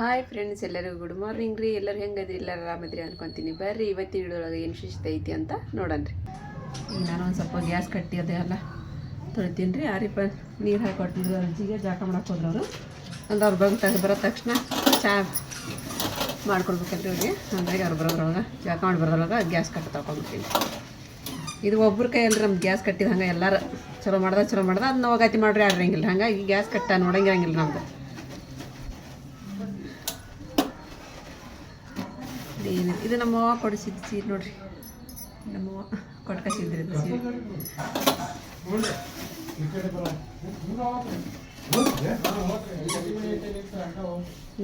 Hi friends ಎಲ್ಲರಿಗೂ good morning ರೀ. ಎಲ್ಲರೂ ಹೆಂಗದ್ರಿ? ಎಲ್ಲರೂ ಆರಾಮದ್ರಿ ಅನ್ಕೊಂತೀನಿ. ಬರ್ರಿ, ಇವತ್ತಿನ ಹಿಡಿದೊಳಗೆ ಏನು ಶಿಸ್ತು ಐತಿ ಅಂತ ನೋಡನ್ರಿ. ಈಗ ನಾನು ಒಂದು ಸ್ವಲ್ಪ ಗ್ಯಾಸ್ ಕಟ್ಟಿ ಅದೇ ಎಲ್ಲ ತೊಳಿತೀನಿ ರೀ ಯಾರಿಪ್ಪ ನೀರು ಹಾಕಿ ಕೊಟ್ಟಿದ್ರು ಅಜ್ಜಿಗೆ ಜಾಕ ಮಾಡಕ್ಕೆ ಹೋದ್ರು ಅವರು. ಅಂದ್ರೆ ಅವ್ರು ಬಂದು ಬರೋ ತಕ್ಷಣ ಚಾ ಮಾಡ್ಕೊಡ್ಬೇಕಲ್ರಿ ಅವ್ರಿಗೆ. ಹಂಗಾಗಿ ಅವ್ರು ಬರೋದ್ರೊಳಗೆ ಜಾಕ ಮಾಡಿ ಬರೋದ್ರೊಳಗೆ ಗ್ಯಾಸ್ ಕಟ್ಟಿ ತಗೊಂಡ್ಬಿಡ್ತೀನಿ ಇದು ಒಬ್ಬರ ಕೈಯಲ್ಲಿ ನಮ್ಗೆ ಗ್ಯಾಸ್ ಕಟ್ಟಿದ ಹಂಗೆ ಎಲ್ಲರೂ. ಚಲೋ ಮಾಡ್ದೆ ಚಲೋ ಮಾಡ್ದೆ ಅದನ್ನ ಹೋಗಾತಿ ಮಾಡ್ರಿ ಆಡ್ರಂಗಿಲ್ಲ ಹಂಗಾಗಿ ಗ್ಯಾಸ್ ಕಟ್ಟ ನೋಡಂಗಿರಂಗಿಲ್ಲ ನಮ್ದು. ಏನು ಇದು ನಮ್ಮವ್ವ ಕೊಡಿಸಿದ್ದು ಸೀರೆ ನೋಡ್ರಿ. ನಮ್ಮ ಅವ್ವ ಕೊಟ್ಕಸಿದ್ರಿ ಸೀರೆ.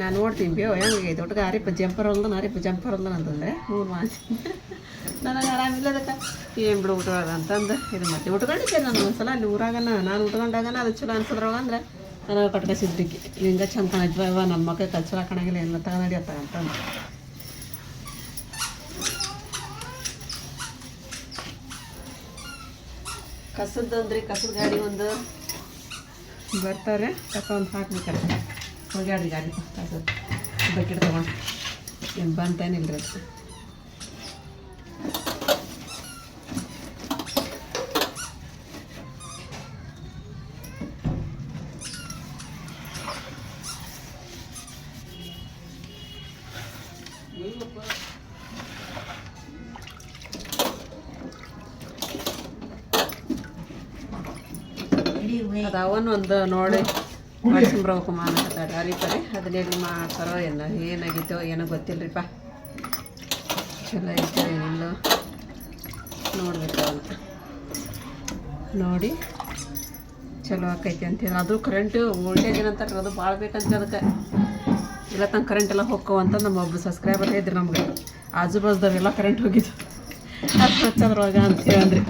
ನಾನು ನೋಡ್ತೀನಿ ಬೇವ ಹೆಂಗೆ ದೊಡ್ಡ ಆರಿಪ ಜಂಪರ್ ಹೊಲ್ದ ಆರಿಪ ಜಂಪರ್ ಹೊಲ್ದ ಅಂತಂದ್ರೆ ಮೂರು ಮಾಸ ನನಗೆ ಆರಾಮಿಲ್ಲ ಅದಕ್ಕೆ ಏನು ಬಿಡು, ಉಟ್ಕೊಳ್ಳೋದು ಅಂತಂದು. ಇದು ಮತ್ತೆ ಉಟ್ಕೊಂಡಿದ್ದೆ ನಾನು ಒಂದ್ಸಲ. ಅಲ್ಲಿ ಊರಾಗನ, ನಾನು ಉಟ್ಕೊಂಡಾಗನ ಅದು ಚಲೋ ಅನ್ಸದ್ರವಾಗ ಅಂದ್ರೆ ನನಗೆ ಕಟ್ಕಸಿದ್ರಿಗೆ ಹಿಂಗೆ ಚಂದ ಕಾಣಿದ್ವ ನಮ್ಮ ಮಕ್ಕ ಕಲ್ಚರ ಕಾಣಂಗಿಲ್ಲ, ಎಲ್ಲ ತಗೊಂಡಿ ಅಂತಂದು. ಕಸದ್ದು ಅಂದ್ರೆ ಕಸದ ಗಾಡಿ ಒಂದು. ಬರ್ತಾರೆ. ಕಸ ಒಂದು ಹಾಕ್ಬೇಕಾರೆ ಹೋಗ್ಯಾಡ್ರಿ ಗಾಡಿ ಕಸದ ಬಕೆಟ್ ತೊಗೊಂಡು. ಏನು ಬಂತೇನಿಲ್ಲ ರೀ ಒಂದು ನೋಡಿ ಮಾಡಿಸ್ಕೊಂಬರ್ಬೇಕು ಮಾನಕತ್ತಾರ ಅರಿತಾರೆ ಅದನ್ನ ಎಲ್ಲಿ ಮಾಡ್ತಾರೋ ಏನೋ, ಏನಾಗಿತ್ತೋ ಏನೋ ಗೊತ್ತಿಲ್ಲರಿಪ್ಪ ಚಲೋ ಐತೆ ಏನಿಲ್ಲ. ನೋಡ್ಬೇಕು ಅವನ್ನ ನೋಡಿ. ಚಲೋ ಆಕೈತಿ ಅಂತೇಳಿ ಅದು ಕರೆಂಟು ವೋಲ್ಟೇಜ್ ಏನಂತಾರೆ ಅದು ಭಾಳ ಬೇಕಂತ ಅದಕ್ಕೆ. ಇಲ್ಲ ತನಕ ಕರೆಂಟ್ ಎಲ್ಲ ಹೋಗ್ಕೋ ಅಂತ ನಮ್ಮ ಒಬ್ಬರು ಸಬ್ಸ್ಕ್ರೈಬರ್ ಇದ್ರು ನಮಗೆ. ಆಜು ಬಾಜ್ದವೆಲ್ಲ ಕರೆಂಟ್ ಹೋಗಿದ್ದು ಅದು ಹಚ್ಚೋದ್ರೊಳಗೆ ಅಂತೇಳಿ ಅಂದ್ರೆ.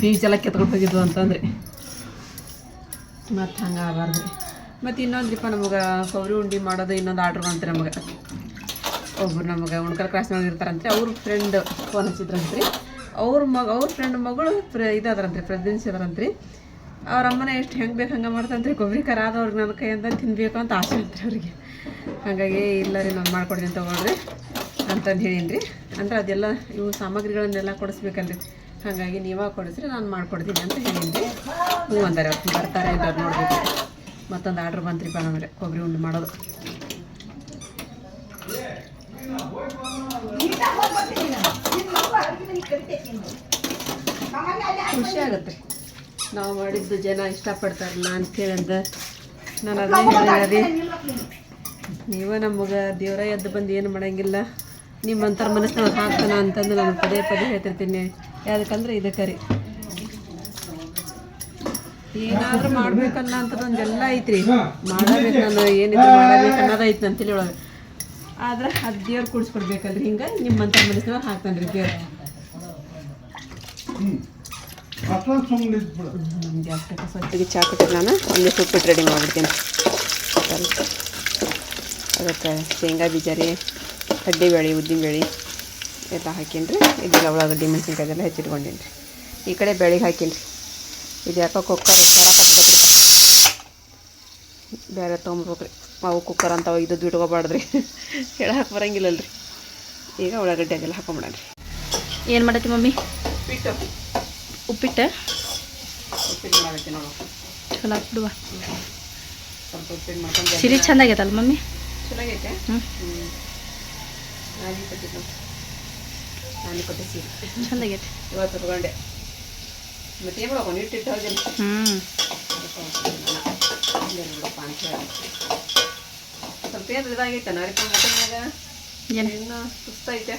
ಫೀಸ್ ಎಲ್ಲ ಕೆತ್ಕೊಂಡು ಹೋಗಿದ್ವು ಅಂತಂದ್ರೆ. ಮತ್ತು ಹಂಗೆ ಆಗಬಾರ್ದು. ಮತ್ತು ಇನ್ನೊಂದ್ರಿಪ್ಪ ನಮಗೆ ಸೌರಿ ಉಂಡೆ ಮಾಡೋದು ಇನ್ನೊಂದು ಆರ್ಡ್ರ್ ಅಂತ ನಮಗೆ. ಒಬ್ಬರು ನಮಗೆ ಉಣ್ಕಲ್ ಕ್ರಾಸ್ನಾಗ ಇರ್ತಾರಂತೆ, ಅವ್ರ ಫ್ರೆಂಡ್ ಫೋನ್ ಹಚ್ಚಿದ್ರಂತ್ರಿ. ಅವ್ರ ಮಗ, ಅವ್ರ ಫ್ರೆಂಡ್ ಮಗಳು ಪ್ರ ಇದಾದ್ರಂತ್ರಿ ಪ್ರೆಸಿಡೆನ್ಸಿ ಅದಾರಂತ್ರಿ. ಅವ್ರ ಅಮ್ಮನ ಎಷ್ಟು ಹೆಂಗೆ ಬೇಕು ಹಂಗೆ ಮಾಡ್ತಂತ್ರಿ ಕೊಬ್ಬರಿ ಕರ ಆದವ್ರಿಗೆ ನನ್ನ ಕೈಯಿಂದ ತಿನ್ನಬೇಕು ಅಂತ ಆಸೆ ಇರ್ತೀರಿ ಅವ್ರಿಗೆ. ಹಾಗಾಗಿ ಇಲ್ಲ ರೀ, ನಾನು ಮಾಡ್ಕೊಡ್ತೀನಿ ತೊಗೊಳ್ರಿ ಅಂತಂದು ಹೇಳೀನಿ ರೀ ಅಂದ್ರೆ ಅದೆಲ್ಲ ಇವು ಸಾಮಗ್ರಿಗಳನ್ನೆಲ್ಲ ಕೊಡಿಸ್ಬೇಕಲ್ರಿ. ಹಾಗಾಗಿ ನೀವೇ ಕೊಡಿಸ್ರಿ, ನಾನು ಮಾಡ್ಕೊಡ್ತೀನಿ ಅಂತ ಹೇಳಿದ್ರಿ ಹ್ಞೂ ಅಂದರೆ, ಬರ್ತಾರೆ ಅದು ನೋಡ್ಬೇಕು. ಮತ್ತೊಂದು ಆರ್ಡ್ರ್ ಬಂತ್ರಿಪ್ಪ ನಮಗೆ ಕೊಬ್ಬರಿ ಉಂಡು ಮಾಡೋದು. ಖುಷಿ ಆಗುತ್ತೆ. ನಾವು ಮಾಡಿದ್ದು ಜನ ಇಷ್ಟಪಡ್ತಾರಲ್ಲ ಅಂತೇಳಿ ಅಂತ ನಾನು ಅದೇ ಹೇಳಿ ನೀವೇ ನಮಗೆ ದೇವರ ಎದ್ದು ಬಂದು ಏನು ಮಾಡಂಗಿಲ್ಲ. ನಿಮ್ಮಂಥರ ಮನಸ್ಸು ಹಾಕ್ತಾನ ಅಂತಂದು ನಾನು ಪದೇ ಪದೇ ಹೇಳ್ತಿರ್ತೀನಿ. ಯಾವ್ದಕ್ಕಂದ್ರೆ ಇದಕ್ಕೆ ರೀ ಏನಾದ್ರೂ ಮಾಡ್ಬೇಕನ್ನ ಅಂತದೊಂದೆಲ್ಲ ಐತ್ರಿ. ಮಾಡಬೇಕು ನಾನು, ಏನಿದ್ರು ಮಾಡಬೇಕು ಅನ್ನೋದು ಐತಿ ಅಂತೇಳಿ ಒಳಗೆ ಆದ್ರೆ ಅದು ದೇವ್ರು ಕುಡಿಸ್ಕೊಡ್ಬೇಕಲ್ರಿ ಹಿಂಗೆ ನಿಮ್ಮಂಥ ಮನಸ್ಸಿನವ್ರು ಹಾಕ್ತಾನೆ ರೀ ದೇವ್ರು ನಮ್ಗೆ ಚಹಾ ಕೊಟ್ಟಿದ್ದು ನಾನು. ಒಂದೇ ಸ್ವಲ್ಪ ರೆಡಿ ಮಾಡಿಬಿಡ್ತೀನಿ. ಅದಕ್ಕೆ ಶೇಂಗಾ ಬೀಜ ರೀ ಕಡ್ಡಿ ಬೇಳೆ, ಉದ್ದಿನ ಉದ್ದಿನಬೇಳೆ ಎಲ್ಲ ಹಾಕೀನಿ ರೀ ಇದೆಲ್ಲ ಉಳ್ಳಾಗಡ್ಡಿ ಮೆಣಸಿನ್ಕಾಯಿ ಎಲ್ಲ ಹೆಚ್ಚಿಟ್ಕೊಂಡೀನಿ ರೀ ಈ ಕಡೆ ಬೆಳಿಗ್ಗೆ ಹಾಕೀನಿ ರೀ ಇದು ಯಾಕೋ ಕುಕ್ಕರ್ ಬೇರೆ ತೊಗೊಂಬರ್ಬೇಕು ರೀ ಅವು ಕುಕ್ಕರ್ ಅಂತ ಇದು ಇಟ್ಕೋಬಾರ್ದು ರೀ ಹಾಕಿ ಬರಂಗಿಲ್ಲಲ್ಲ ರೀ ಈಗ ಉಳ್ಳಾಗಡ್ಡಿ ಅದೆಲ್ಲ ಹಾಕೊಂಬಿಡೋಣ ರೀ ಏನು ಮಾಡತ್ತಿ ಮಮ್ಮಿ? ಉಪ್ಪಿಟ್ಟು. ಉಪ್ಪಿಟ್ಟು? ಉಪ್ಪಿಟ್ಟು ಮಾಡಬೇಕು ನೋಡು. ಚಲೋ ಬಿಡುವ. ಸ್ವಲ್ಪ ಉಪ್ಪಿಟ್ಟು ಮಾಡ್ಕೊಂಡು ಸಿರಿ ಮಮ್ಮಿ? ಚೆನ್ನಾಗೈತೆ ಹ್ಞೂ ಹ್ಞೂ ನಾನಿ ಕೊಟ್ಟೆ ಸೀರೆ. ಚಂದ ಆಗೈತೆ. ಇವತ್ತು ತಗೊಂಡೆ. ಮತ್ತೆ ಏನು ಇಟ್ಟಿಟ್ಟು ಹ್ಞೂ ಬಿಡಪ್ಪ ಅಂತ ಹೇಳಿ. ಸ್ವಲ್ಪ ಏನು ಇದಾಗೈತೆ? ಮಟನ್ಯಾಗ ಏನು? ಇನ್ನು ಸುಸ್ತೈತೆ.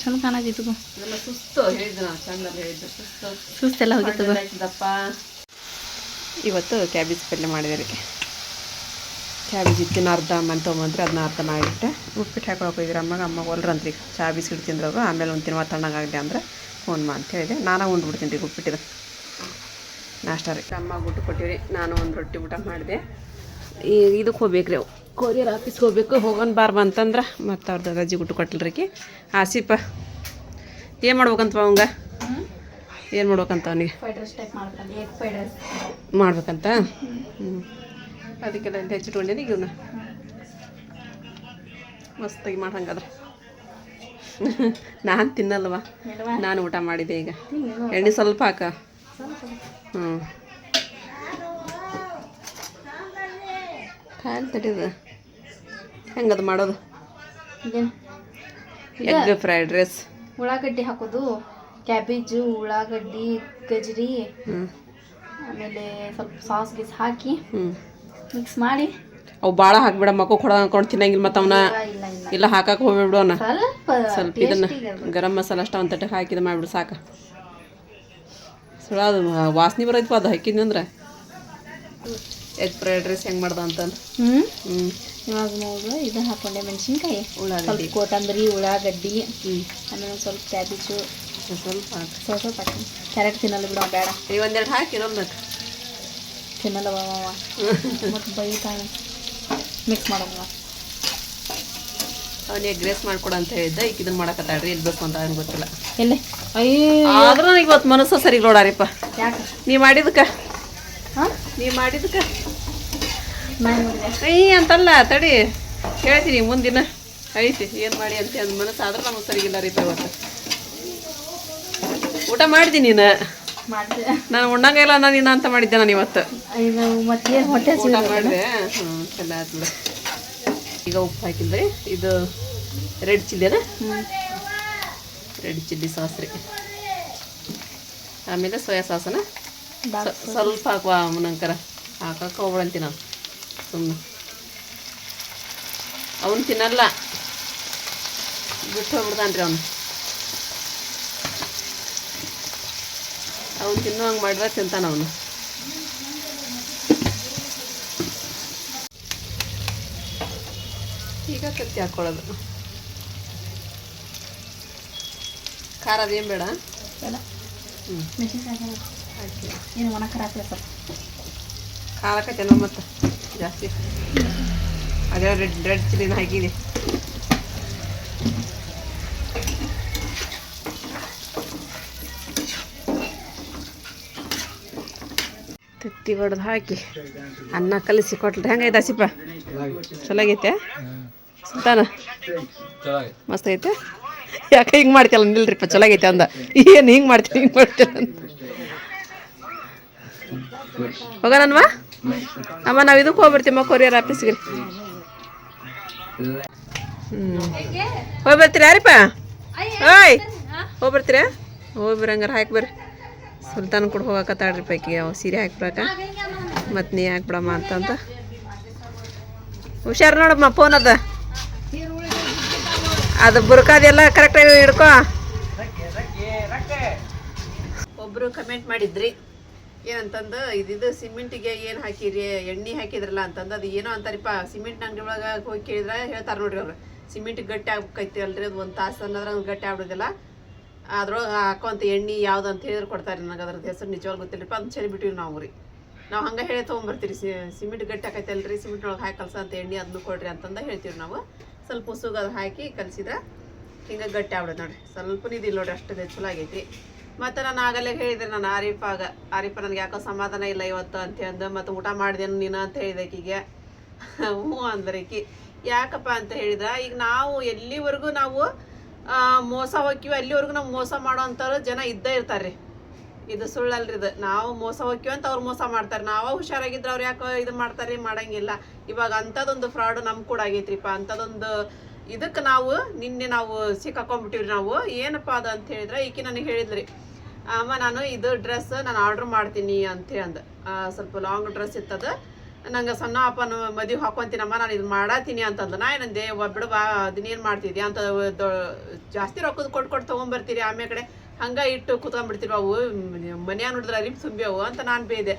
ಚಂದ ಕಾಣಾಗಿತ್ತು ಇದೆಲ್ಲ ಸುಸ್ತು ಹೇಳಿದ್ದು ನಾನು ಚಂದ ಹೇಳಿದ್ದು. ಸುಸ್ತು. ಸುಸ್ತೆಲ್ಲ ಹೋಗಿತ್ತು ಇವತ್ತು ಕ್ಯಾಬೇಜ್ ಪಲ್ಯ ಮಾಡಿದೆ ರೀ ಕ್ಯಾಬೇಜ್ ಇತ್ತಿನ ಅರ್ಧ ಅಮ್ಮನ ತೊಗೊಂಬಂದ್ರೆ ಅದನ್ನ ಅರ್ಧ ಮಾಡಿಟ್ಟೆ ಉಪ್ಪಿಟ್ಟು ಹಾಕೊಳಕ್ಕೆ ಹೋಗಿದ್ರೆ ಅಮ್ಮಗೆ. ಅಮ್ಮ ಹೊಲ್ರಂತ್ರಿ ಚಾ ಬಿಸ್ಕಿಟ್ ತಿಂದ್ರವರು ಆಮೇಲೆ ಒಂದು ತಿನ್ನುವ ತಣ್ಣಗಾಗಲಿ ಅಂದ್ರೆ ಫೋನ್ ಮಾ ಅಂತ ಹೇಳಿದೆ ನಾನು ಉಂಡ್ಬಿಡ್ತೀನಿ ರೀ ಉಪ್ಪಿಟ್ಟಿದ ನಾಷ್ಟ ರೀ. ಅಮ್ಮ ಊಟ ಕೊಟ್ಟಿವ್ರಿ. ನಾನು ಒಂದು ರೊಟ್ಟಿ ಊಟ ಮಾಡಿದೆ. ಈ ಇದಕ್ಕೆ ಹೋಗ್ಬೇಕು ರೀ ಕೊರಿಯರ್ ಆಫೀಸ್ಗೆ ಹೋಗ್ಬೇಕು. ಹೋಗೋಣ ಬಾರ್ ಅಂತಂದ್ರೆ ಮತ್ತು ಅವ್ರದ್ದು ರಜೆ ಊಟ ಕೊಟ್ಟಲ್ರಿಕಿ ಆಸಿಪ ಏನು ಮಾಡ್ಬೇಕಂತ ಅವಂಗ? ಏನು ಮಾಡ್ಬೇಕಂತ ಅವನಿಗೆ? ಮಾಡ್ಬೇಕಂತ? ಹ್ಞೂ ಅದಕ್ಕೆಲ್ಲ ಇಲ್ಲಿ ಹೆಚ್ಚಿಟ್ಕೊಂಡೇನಿ ಇವನ್ನ ಮಸ್ತಾಗಿ ಮಾಡಿ ಹಂಗಾದ್ರೆ ನಾನು ತಿನ್ನಲ್ವ? ನಾನು ಊಟ ಮಾಡಿದೆ ಈಗ. ಎಣ್ಣೆ ಸ್ವಲ್ಪ ಹಾಕ. ಹ್ಞೂ ಕಾಲು ತಡಿದ ಹೆಂಗದು ಮಾಡೋದು? ಎಗ್ ಫ್ರೈಡ್ ರೈಸ್ ಉಳ್ಳಾಗಡ್ಡಿ ಹಾಕೋದು. ಕ್ಯಾಬೇಜು ಉಳ್ಳಾಗಡ್ಡಿ ಗಜ್ರಿ ಆಮೇಲೆ ಸ್ವಲ್ಪ ಸಾಸ್ ಗೀಸ್ ಹಾಕಿ ಹ್ಞೂ ಮಿಕ್ಸ್ ಮಾಡಿ. ಅವು ಭಾಳ ಹಾಕ್ಬಿಡ ಮಕ್ಕ ಕೊಡ ಅನ್ಕೊಂಡು ತಿನ್ನಂಗಿಲ್ಲ ಮತ್ತು ಅವನ ಇಲ್ಲ ಹಾಕಕ್ಕೆ ಹೋಗ್ಬಿಡು ಅವನ. ಸ್ವಲ್ಪ ಇದನ್ನು. ಗರಂ ಮಸಾಲ ಅಷ್ಟ ಒಂದು ತಟ್ಟೆ ಹಾಕಿದ ಮಾಡಿಬಿಡು ಸಾಕು. ಸುಳ ಅದು ವಾಸನೆ ಬರೋಯ್ತಪ್ಪ ಅದು ಹಾಕಿದ್ನಿ ಅಂದ್ರೆ? ಎಗ್ ಫ್ರೈಡ್ ರೈಸ್ ಹೆಂಗೆ ಮಾಡ್ದ ಅಂತ. ಹ್ಞೂ ಹ್ಞೂ ಇವಾಗ ಇದನ್ನ ಹಾಕೊಂಡೆ ಮೆಣಸಿನ್ಕಾಯಿ. ಉಳ್ಳಾಗಡ್ಡಿ. ಕೊತ್ತಂಬರಿ ಉಳ್ಳಾಗಡ್ಡಿ ಆಮೇಲೆ ಸ್ವಲ್ಪ ಕ್ಯಾಬೇಜು. ಸ್ವಲ್ಪ ಸ್ವಲ್ಪ ಕ್ಯಾರೆಟ್ ತಿನ್ನಲ್ಲ ಬಿಡೋ ಬೇಡ. ಈ ಒಂದೆರಡು ಹಾಕಿ ನಮ್ದಕ್ಕೆ ತಿನ್ನಲ್ಲ ಮತ್ತು ಬೈತಾನೆ ಮಿಕ್ಸ್ ಮಾಡೋಣ ಅವ್ನು ಎಗ್ ರೈಸ್ ಮಾಡ್ಕೊಡು ಅಂತ ಹೇಳಿದ್ದೆ. ಈಗ ಇದನ್ನ ಮಾಡಕತ್ತಾಳ್ರಿ ಎಲ್ಲಿ ಬೇಕು ಅಂತ ಏನು ಗೊತ್ತಿಲ್ಲ. ಎಲ್ಲೇ? ಅಯ್ಯೋ. ಆದ್ರೂ ನನಗೆ ಇವತ್ತು ಮನಸ್ಸು ಸರಿ ನೋಡಾರಿಪ್ಪ. ಯಾಕೆ? ನೀ ಮಾಡಿದಕ್ಕೆ ಹಾಂ? ನೀ ಮಾಡಿದಕ್ಕೆ ಐ ಅಂತಲ್ಲ ತಡಿ. ಹೇಳ್ತೀನಿ ಮುಂದಿನ. ಐತಿ ಏನು ಮಾಡಿ ಅಂತ ಅಂದ್ ಮನಸ್ಸು ಆದ್ರೆ ನಮಗೆ ಸರಿಗಿಲ್ಲ ರೀ ಇವತ್ತು ಊಟ ಮಾಡ್ತೀನಿ ನೀನು? ನಾನು ಉಣ್ಣಂಗಿಲ್ಲ ನಾನು ಇನ್ನ ಅಂತ ಮಾಡಿದ್ದೆ ನಾನು ಇವತ್ತು. ಹೊಟ್ಟೆ ಮಾಡಿದೆ. ಚಲೋ ಆಯ್ತು ಈಗ ಉಪ್ಪು ಹಾಕಿದ್ರಿ ಇದು ರೆಡ್ ಚಿಲ್ಲಿನ ಹ್ಞೂ ರೆಡ್ ಚಿಲ್ಲಿ ಸಾಸ್ ರೀ. ಆಮೇಲೆ ಸೋಯಾ ಸಾಸನ ಸ್ವಲ್ಪ ಹಾಕುವ ಅವನಂಕರ. ಹಾಕಕ್ಕೆ ಹೋಗ್ಬಿಡಂತಿ ನಾವು ಸುಮ್ಮನೆ ಅವನು ತಿನ್ನಲ್ಲ. ಬಿಟ್ಟು ಹೋಗ್ಬಿಡ್ತಾನ್ರಿ ಅವನು. ಅವನು ತಿನ್ನುವಂಗೆ ಮಾಡಿದ್ರೆ ತಿಂತಾನ ಅವನು. ಈಗ ಕತ್ತಿ ಹಾಕ್ಕೊಳ್ಳೋದು ಖಾರ ಅದೇನು ಬೇಡ? ಏನು ಒಣ ಖಾರ ಹಾಕ್ಲ ಮತ್ತೆ ಮತ್ತು. ಜಾಸ್ತಿ. ಅದೇ ರೆಡ್ ರೆಡ್ ಚಿಲ್ಲಿನ ಹಾಕಿದೆ ತತ್ತಿ ಹೊಡೆದು ಹಾಕಿ ಅನ್ನ ಕಲಿಸಿ ಕೊಟ್ರೆ ಹೆಂಗೈತೆ ಚಲೋ ಆಗೈತೆ ಸುಲ್ತಾನ? ಮಸ್ತ್ ಐತೆ ಯಾಕೆ ಹಿಂಗೆ ಮಾಡ್ತಿಲ್ಲ ನಿಲ್ರಿಪ್ಪ ಆಗೈತೆ ಅಂದ. ಏನು ಹಿಂಗೆ ಮಾಡ್ತೀನಿ ಹಿಂಗೆ ಮಾಡ್ತಿಲ್ಲ ಅಂತ. ಹೋಗೋಣನ್ವಾ? ಅಮ್ಮ, ನಾವು ಇದಕ್ಕೆ ಹೋಗ್ಬಿಡ್ತೀವಿ ಕೊರಿಯರ್ ಆಫೀಸ್ಗೆ. ಹ್ಞೂ ಹೋಗಿ ಯಾರಿಪ್ಪ? ಓಯ್ ಹೋಗಿ ಹಾಕಿ ಬರ್ರಿ. ಸುಲ್ತಾನ್ ಕೂಡ ಹೋಗಾಕತ್ತಾಳ್ರಿ ಪೈಕಿ, ಅವ ಸೀರೆ ಹಾಕ್ಬಿಡಾಕ. ಮತ್ತು ನೀ ಹಾಕ್ಬಿಡಮ್ಮ ಅಂತಂತ. ಹುಷಾರು ನೋಡಮ್ಮ ಫೋನ್ ಅದ. ಅದು ಬುರ್ಕಾದೆಲ್ಲ ಕರೆಕ್ಟಾಗಿ ಹಿಡ್ಕೋ. ಒಬ್ಬರು ಕಮೆಂಟ್ ಮಾಡಿದ್ರಿ, ಏನಂತಂದು, ಇದಿದು ಸಿಮೆಂಟಿಗೆ ಏನು ಹಾಕಿರಿ, ಎಣ್ಣೆ ಹಾಕಿದ್ರಲ್ಲ ಅಂತಂದು, ಅದು ಏನೋ ಅಂತಾರಿಪ್ಪ, ಸಿಮೆಂಟ್ ಅಂಗಡಿ ಒಳಗೆ ಹೋಗಿ ಕೇಳಿದ್ರೆ ಹೇಳ್ತಾರೆ ನೋಡ್ರಿ ಅವ್ರು. ಸಿಮೆಂಟ್ ಗಟ್ಟಿ ಆಗ್ಬೇಕೈತಿ ಅಲ್ರಿ, ಅದು ಒಂದು ತಾಸು ಅನ್ನೋದ್ರ ಗಟ್ಟಿ ಆಗ್ಬಿಡೋದಿಲ್ಲ. ಅದ್ರೊಳಗೆ ಹಾಕೋಂತ ಎಣ್ಣೆ ಯಾವ್ದು ಅಂತ ಹೇಳಿದ್ರೆ ಕೊಡ್ತಾರೆ ನನಗೆ ಅದ್ರದ್ದು ಹೆಸರು ನಿಜವಾಗ್ ಗೊತ್ತಿಲ್ಲಪ್ಪ ಅಂತ ಚೆಲ್ಲಿ ಬಿಟ್ಟಿವಿ ನಾವು ರೀ. ನಾವು ಹಂಗೆ ಹೇಳಿ ತೊಗೊಂಬರ್ತೀರಿ. ಸಿಮೆಂಟ್ ಗಟ್ಟಿ ಆಕೈತೆ ಅಲ್ರಿ ಸಿಮೆಂಟ್ ಒಳಗೆ ಹಾಕಿ ಕಲಸ ಅಂತ ಎಣ್ಣೆ ಅದನ್ನು ಕೊಡ್ರಿ ಅಂತಂದ ಹೇಳ್ತೀವಿ ನಾವು. ಸ್ವಲ್ಪ ಉಸುಗ ಅದು ಹಾಕಿ ಕಲಸಿದ್ರೆ ಹಿಂಗೆ ಗಟ್ಟಿ ಆಗ್ಬಿಡೋದು ನೋಡಿರಿ. ಸ್ವಲ್ಪ ಇದಿಲ್ಲ ನೋಡಿರಿ ಅಷ್ಟು ಚಲೋ ಆಗೈತಿ ಮತ್ತು ನಾನು ಆಗಲೇ ಹೇಳಿದೆ ನಾನು ಆರಿಫಾಗ ಆರಿಫ ನನಗೆ ಯಾಕೋ ಸಮಾಧಾನ ಇಲ್ಲ ಇವತ್ತು ಅಂತ ಮತ್ತು ಊಟ ಮಾಡಿದೆನು ನೀನು ಅಂತ ಹೇಳಿದೆ ಆಕಿಗೆ ಹ್ಞೂ ಅಂದ್ರೆ ಈಕಿ, ಯಾಕಪ್ಪ ಅಂತ ಹೇಳಿದ್ರೆ ಈಗ ನಾವು ಎಲ್ಲಿವರೆಗೂ ನಾವು ಮೋಸ ಹೋಗ್ತೀವಿ ಅಲ್ಲಿವರೆಗೂ ನಮ್ಗೆ ಮೋಸ ಮಾಡೋ ಅಂಥವ್ರು ಜನ ಇದ್ದೇ ಇರ್ತಾರೆ ರೀ. ಇದು ಸುಳ್ಳಲ್ರಿ ಇದು. ನಾವು ಮೋಸ ಹೋಗ್ತೀವಿ ಅಂತ ಅವ್ರು ಮೋಸ ಮಾಡ್ತಾರೆ. ನಾವು ಹುಷಾರಾಗಿದ್ರೆ ಅವ್ರು ಯಾಕೋ ಇದು ಮಾಡ್ತಾರೆ, ಮಾಡಂಗಿಲ್ಲ. ಇವಾಗ ಅಂಥದ್ದೊಂದು ಫ್ರಾಡ್ ನಮ್ ಕೂಡ ಆಗೈತ್ರಿಪ್ಪ. ಅಂಥದ್ದೊಂದು ಇದಕ್ಕೆ ನಾವು ನಿನ್ನೆ ನಾವು ಸಿಕ್ಕಾಕೊಂಡ್ಬಿಟ್ಟಿವ್ರಿ ನಾವು. ಏನಪ್ಪ ಅದು ಅಂತ ಹೇಳಿದ್ರೆ ಈಕೆ ನನಗೆ ಹೇಳಿದ್ರಿ. ಅಮ್ಮ, ನಾನು ಇದು ಡ್ರೆಸ್ ನಾನು ಆರ್ಡ್ರ್ ಮಾಡ್ತೀನಿ ಅಂತ ಅಂದ ಸ್ವಲ್ಪ ಲಾಂಗ್ ಡ್ರೆಸ್ ಇತ್ತದ. ನಂಗೆ ಸಣ್ಣ ಅಪ್ಪನ ಮದುವೆ ಹಾಕೊಂತೀನಮ್ಮ, ನಾನು ಇದು ಮಾಡತ್ತೀನಿ ಅಂತಂದು ನಾ ಏನಂದೆ ಬಿಡು ಬಾ ಅದನ್ನೇನು ಮಾಡ್ತಿದ್ಯಾ? ಅಂತ ಜಾಸ್ತಿ ರೊಕ್ಕದ ಕೊಟ್ಟು ಕೊಟ್ಟು ತೊಗೊಂಬರ್ತೀರಿ ಆಮೇಲೆ ಕಡೆ. ಹಂಗೆ ಇಟ್ಟು ಕುತ್ಕೊಂಡ್ಬಿಡ್ತೀರಿ ಅವು ಮನೆಯ ನೋಡಿದ್ರೆ ರಿಂಬ ಸುಂಬೆ ಅವು, ಅಂತ ನಾನು ಬೇದೆ.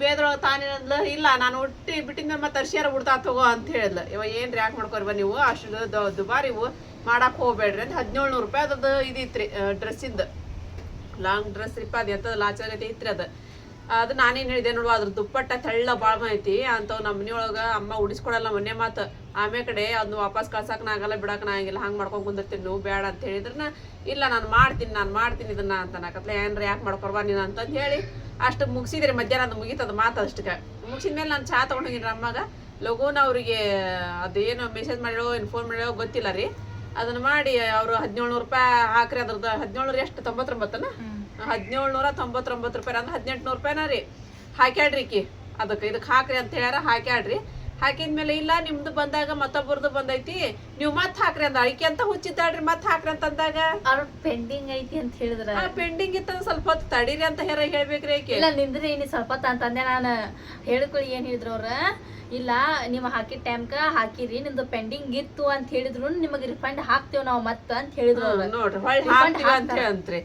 ಬೇದ್ರೊಳಗೆ ತಾನೇನಂದ್ಲ ಇಲ್ಲ, ನಾನು ಹುಟ್ಟಿ ಬಿಟ್ಟಿಂದ ಮತ್ತೆ ಅರ್ಶಿಯಾರ ಹುಡ್ತಾ ತಗೋ, ಅಂತ ಹೇಳಿದ್ಲು. ಇವ ಏನು ಯಾಕೆ ಮಾಡ್ಕೊರ್ಬ ನೀವು? ಅಷ್ಟು ದುಬಾರಿ ಇವು ಮಾಡಕ್ಕೆ ಹೋಗ್ಬೇಡ್ರಿ ಅಂತ ಹದಿನೇಳು ನೂರು ರೂಪಾಯಿ ಅದ್ರದ್ದು ರೀ ಡ್ರೆಸ್ಸಿಂದು. ಲಾಂಗ್ ಡ್ರೆಸ್ ರಿಪ್ ಅದು ಎತ್ತದ ಇತ್ತು ರೀ ಅದು. ಅದು ನಾನೇನು ಹೇಳಿದೆ ನೋಡುವ ಅದ್ರ ದುಪ್ಪಟ್ಟ ತೆಳ್ಳ ಭಾಳ ಐತಿ ಅಂಥವು ನಮ್ಮ ಮನೆಯೊಳಗೆ ಅಮ್ಮ ಉಡಿಸ್ಕೊಡಲ್ಲ ಮೊನ್ನೆ ಮಾತು. ಆಮೇಲೆ ಕಡೆ ಅದನ್ನ ವಾಪಸ್ ಕಳ್ಸಕ್ಕೆ ಆಗಲ್ಲ ಬಿಡಕ್ಕೆ ಆಗಿಲ್ಲ, ಹಂಗೆ ಮಾಡ್ಕೊಂಡು ಕುಂದಿರ್ತೀನಿ, ನೀವು ಬೇಡ ಅಂತ ಹೇಳಿದ್ರನ್ನ ಇಲ್ಲ ನಾನು ಮಾಡ್ತೀನಿ ನಾನು ಮಾಡ್ತೀನಿ ಇದನ್ನ ಅಂತ ನಾಕತ್ಲೆ ಏನ್ರ, ಯಾಕೆ ಮಾಡ್ಕೊರ್ಬಾ ನೀನು ಅಂತಂದು ಹೇಳಿ ಅಷ್ಟು ಮುಗಿಸಿದ್ರೆ ಮಧ್ಯಾಹ್ನ ಅದು ಮುಗೀತದ ಮಾತು ಅಷ್ಟಕ್ಕೆ. ಮುಗಿಸಿದ ಮೇಲೆ ನಾನು ಚಹಾ ತೊಗೊಂಡೋಗಿನಿ ಅಮ್ಮಗೆ. ಲಘುನ ಅವ್ರಿಗೆ ಅದೇನು ಮೆಸೇಜ್ ಮಾಡ್ಯೋ ಏನು ಫೋನ್ ಮಾಡ್ಯೋ ಗೊತ್ತಿಲ್ಲ ರೀ. ಅದನ್ನ ಮಾಡಿ ಅವರು ಹದಿನೇಳು ರೂಪಾಯಿ ಹಾಕ್ರಿ ಅದ್ರದ್ದು ಹದಿನೇಳು ಎಷ್ಟು, ತೊಂಬತ್ತೊಂಬತ್ತನ? ಹದಿನೇಳು ನೂರ ತೊಂಬತ್ತೊಂಬತ್ತು ರೂಪಾಯಿ ಅಂದ್ರೆ ಹದಿನೆಂಟು ನೂರು ರೂಪಾಯಿನ ರೀ. ಹಾಕ್ಯಾಡ್ರಿ ಕಿ ಅದಕ್ಕೆ ಇದಕ್ಕೆ ಹಾಕ್ರಿ ಅಂತ ಹೇಳ್ಯಾರ ಹಾಕ್ಯಾಡ್ರಿ ಹಾಕಿದ್ಮೇಲೆ ಇಲ್ಲ ನಿಮ್ದು ಬಂದಾಗ ಮತ್ತೊಬ್ಬರದು ಬಂದೈತಿ. ನೀವು ಮತ್ತೆ ಹಾಕ್ರಿ ಅಂದ. ಐಕೆ ಅಂತ ಹುಚ್ಚಿದ್ದಾಳ್ರಿ ಮತ್ತೆ ಹಾಕ್ರಿ ಅಂತ ಅಂದಾಗ? ಅವ್ರ ಪೆಂಡಿಂಗ್ ಐತಿ ಅಂತ ಹೇಳಿದ್ರ. ಪೆಂಡಿಂಗ್ ಇತ್ತ ಸ್ವಲ್ಪ ಹೊತ್ತು ತಡೀರಿ ಅಂತ ಹೇರ ಹೇಳ್ಬೇಕ್ರಿ ಐಕೆ ಇಲ್ಲ ನಿಂದ್ರಿ ನೀ ಸ್ವಲ್ಪ ಹೊತ್ತು ಅಂತಂದೆ ನಾನು. ಹೇಳ್ಕೊಳಿ ಏನ್ ಹೇಳಿದ್ರು ಅವ್ರ? ಇಲ್ಲ ನೀವು ಹಾಕಿದ ಟೈಮ್ಕ ಹಾಕಿರಿ. ನಿಮ್ದು ಪೆಂಡಿಂಗ್ ಇತ್ತು ಅಂತ ಹೇಳಿದ್ರು. ನಿಮಗೆ ರಿಫಂಡ್ ಹಾಕ್ತೇವ್ ನಾವು ಮತ್ತ ಅಂತ ಹೇಳಿದ್ರು ನೋಡ್ರಿ ಅಂತ ಹೇಳಂತ್ರಿ.